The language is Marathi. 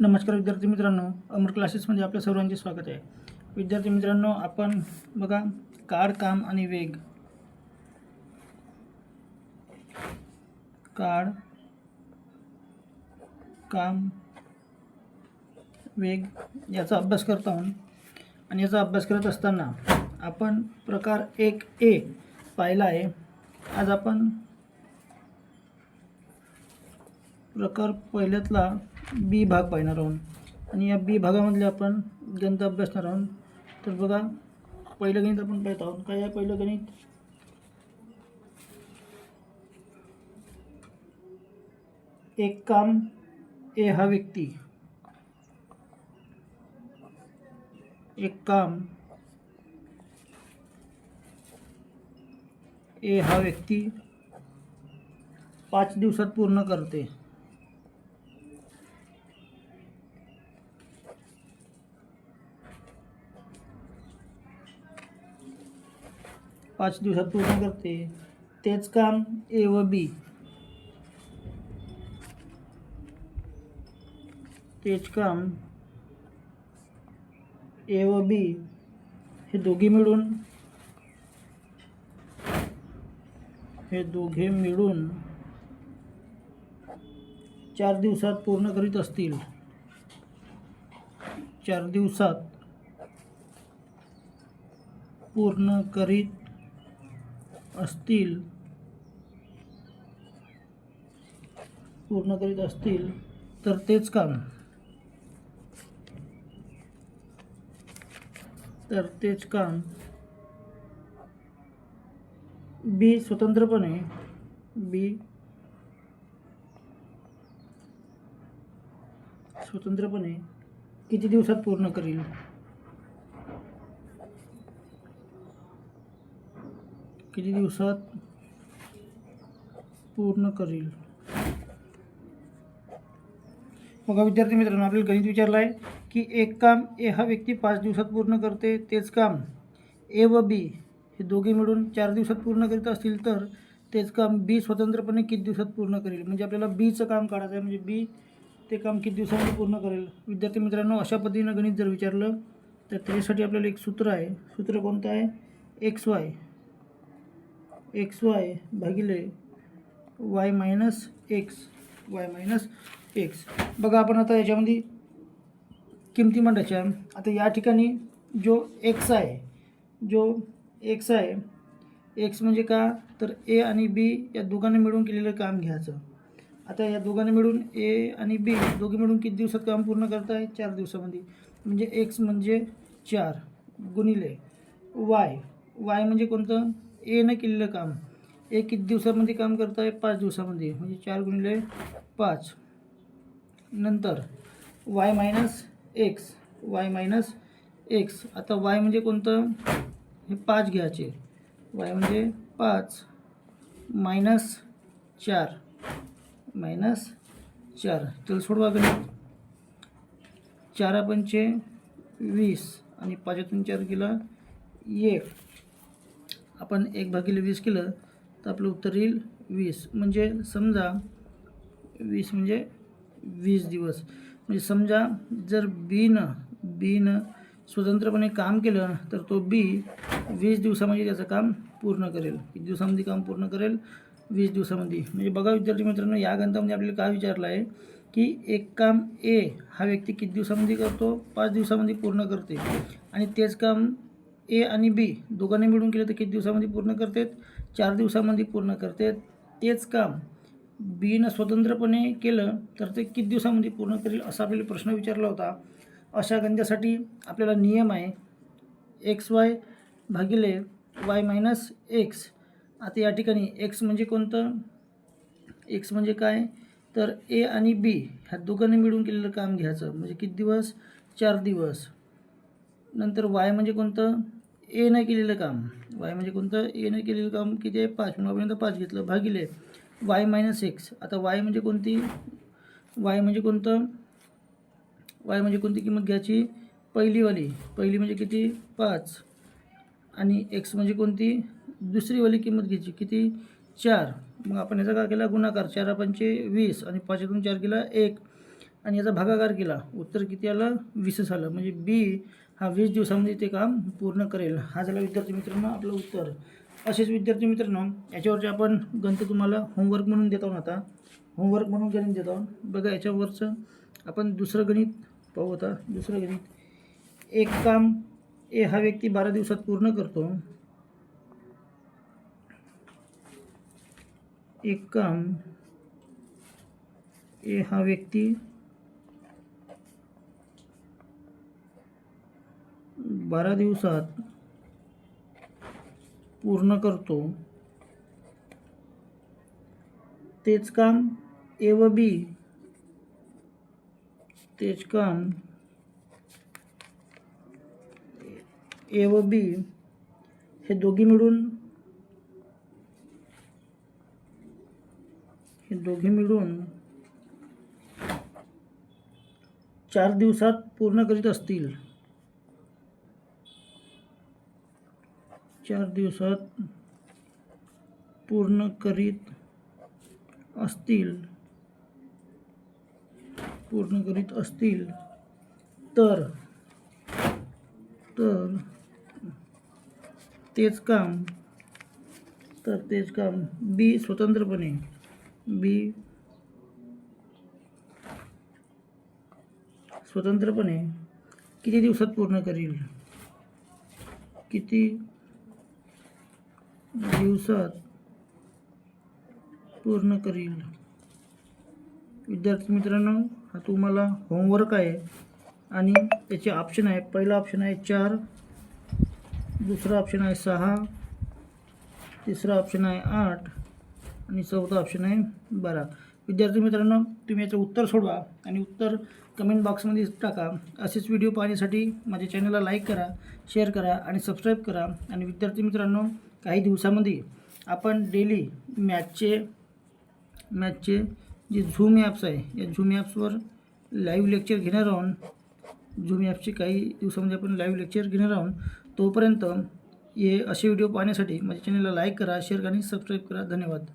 नमस्कार विद्यार्थी मित्रांनो अमर क्लासेसमध्ये आपल्या सर्वांचे स्वागत आहे. विद्यार्थी मित्रांनो आपण बघा काळ काम आणि वेग. काळ काम वेग याचा अभ्यास करत आहोत. आणि याचा अभ्यास करत असताना आपण प्रकार एक ए पाहिला आहे. आज आपण प्रकार पहिल्यातला बी भाग पाहणार आहोत. आणि या बी भागामधले आपण गणित अभ्यासणार आहोत. तर बघा पहिलं गणित आपण पाहत आहोत. काय आहे पहिलं गणित? एक काम ए हा व्यक्ती. एक काम ए हा व्यक्ती पाच दिवसात पूर्ण करते. पाच दिवसात पूर्ण करते. तेच काम ए व बी. तेच काम ए व बी. हे दोघे मिळून. हे दोघे मिळून चार दिवसात पूर्ण करीत असतील. चार दिवसात पूर्ण करीत असतील पूर्ण करीत असतील तर तेच काम. तर तेच काम. बी स्वतंत्रपणे बी स्वतंत्रपणे किती दिवसात पूर्ण करील? किती दिवसात पूर्ण करील? बघा विद्यार्थी मित्रांनो आपल्याला गणित विचारलं आहे की एक काम ए हा व्यक्ती पाच दिवसात पूर्ण करते तेच काम ए व बी हे दोघे मिळून चार दिवसात पूर्ण करीत असतील तर तेच काम बी स्वतंत्रपणे किती दिवसात पूर्ण करेल? म्हणजे आपल्याला बीचं काम काढायचं आहे म्हणजे बी ते काम किती दिवसामध्ये पूर्ण करेल? विद्यार्थी मित्रांनो अशा पद्धतीनं गणित जर विचारलं तर त्याच्यासाठी आपल्याला एक सूत्र आहे. सूत्र कोणतं आहे? एक्स वाय एक्स वाय भागिले Y minus X Y minus X. बघा आपण आता याच्यामध्ये किमती मांडायच्या आता या ठिकाणी जो एक्स आहे जो एक्स आहे एक्स म्हणजे का? तर ए आणि बी या दोघांनी मिळून केलेलं काम घ्यायचं. आता या दोघांनी मिळून ए आणि बी दोघे मिळून किती दिवसात काम पूर्ण करताय? चार दिवसामध्ये. म्हणजे एक्स म्हणजे चार गुणिले वाय. वाय म्हणजे कोणतं? एनं केलेलं काम. एक किती दिवसामध्ये काम करत आहे पाच दिवसामध्ये. म्हणजे चार गुणिले पाच. नंतर Y minus X. Y minus X. आता वाय म्हणजे कोणतं? हे पाच घ्यायचे. वाय म्हणजे पाच. मायनस चार. मायनस चार. तर सोडवा गणित. चारा पंचे वीस. आणि पाच्यातून चार केला एक. आपण एक भागिले वीस केलं तर आपलं उत्तर येईल वीस. म्हणजे समजा वीस म्हणजे वीस दिवस. म्हणजे समजा जर बीनं बीनं स्वतंत्रपणे काम केलं तर तो बी वीस दिवसामध्ये त्याचं काम पूर्ण करेल. किती दिवसामध्ये काम पूर्ण करेल? वीस दिवसामध्ये. म्हणजे बघा विद्यार्थी मित्रांनो या ग्रंथामध्ये आपल्याला काय विचारलं आहे की एक काम ए हा व्यक्ती किती दिवसामध्ये करतो? पाच दिवसामध्ये पूर्ण करते. आणि तेच काम ए आणि बी दोघांनी मिळून केलं तर किती दिवसामध्ये पूर्ण करतात? चार दिवसामध्ये पूर्ण करतात. तेच काम बीनं स्वतंत्रपणे केलं तर ते किती दिवसामध्ये पूर्ण करेल असा आपल्याला प्रश्न विचारला होता. अशा गंध्यासाठी आपल्याला नियम आहे. एक्स वाय भागिले वाय मायनस एक्स. आता या ठिकाणी एक्स म्हणजे कोणतं? एक्स म्हणजे काय? तर ए आणि बी ह्या दोघांनी मिळून केलेलं काम घ्यायचं. म्हणजे किती दिवस? चार दिवस. नंतर वाय म्हणजे कोणतं? ए न केलेलं काम. वाय म्हणजे कोणतं? ए न केलेलं काम किती आहे पाच म्हणून आपण पाच घेतलं भागिले वाय मायनस एक्स. आता वाय म्हणजे कोणती? वाय म्हणजे कोणतं? वाय म्हणजे कोणती किंमत घ्यायची? पहिलीवाली. पहिली म्हणजे किती? पाच. आणि एक्स म्हणजे कोणती? दुसरीवाली किंमत घ्यायची. किती? चार. मग आपण याचा काय केला? गुणाकार. चार पंचे वीस. आणि पाचशेतून चार केला एक. आणि याचा भागाकार केला. उत्तर किती आलं? वीसच आलं. म्हणजे बी हा वीस दिवसामध्ये ते काम पूर्ण करेल. हा झाला विद्यार्थी मित्रांनो आपलं उत्तर. असेच विद्यार्थी मित्रांनो याच्यावरचे आपण गणित तुम्हाला होमवर्क म्हणून देतो ना आता. होमवर्क म्हणून गणित देतो बघा याच्यावरचं आपण दुसरं गणित पाहू आता. दुसरं गणित. एक काम ए हा व्यक्ती बारा दिवसात पूर्ण करतो. एक काम ए हा व्यक्ती बारा दिवसात पूर्ण करतो. तेच काम ए व बी. तेच काम ए व बी. हे दोघी मिळून हे दोघी मिळून चार दिवसात पूर्ण करीत असतील. चार दिवसात पूर्ण करीत असतील. पूर्ण करीत असतील. तर तर तेच काम तर तेच काम. बी स्वतंत्रपणे. बी स्वतंत्रपणे किती दिवसात पूर्ण करील? किती दिवसात पूर्ण करील विद्यार्थी मित्रांनो हा तुम्हाला होमवर्क आहे आणि त्याचे ऑप्शन आहे. पहिला ऑप्शन आहे चार दुसरा ऑप्शन आहे सहा तिसरा ऑप्शन आहे आठ आणि चौथा ऑप्शन आहे बारा. विद्यार्थी मित्रांनो तुम्ही याचं उत्तर सोडवा आणि उत्तर कमेंट बॉक्समध्ये टाका. असेच व्हिडिओ पाहण्यासाठी माझ्या चॅनलला लाईक करा शेअर करा आणि सबस्क्राईब करा. आणि विद्यार्थी मित्रांनो काही दिवसामध्ये आपण डेली मॅचचे मॅचचे जे झूम ॲप्स आहे या झूम ॲप्सवर लाईव्ह लेक्चर घेणार आहोत. झूम ॲप्सचे काही दिवसामध्ये आपण लाईव्ह लेक्चर घेणार आहोत. तोपर्यंत हे असे व्हिडिओ पाहण्यासाठी माझ्या चॅनलला लाईक करा शेअर करा आणि सबस्क्राईब करा. धन्यवाद.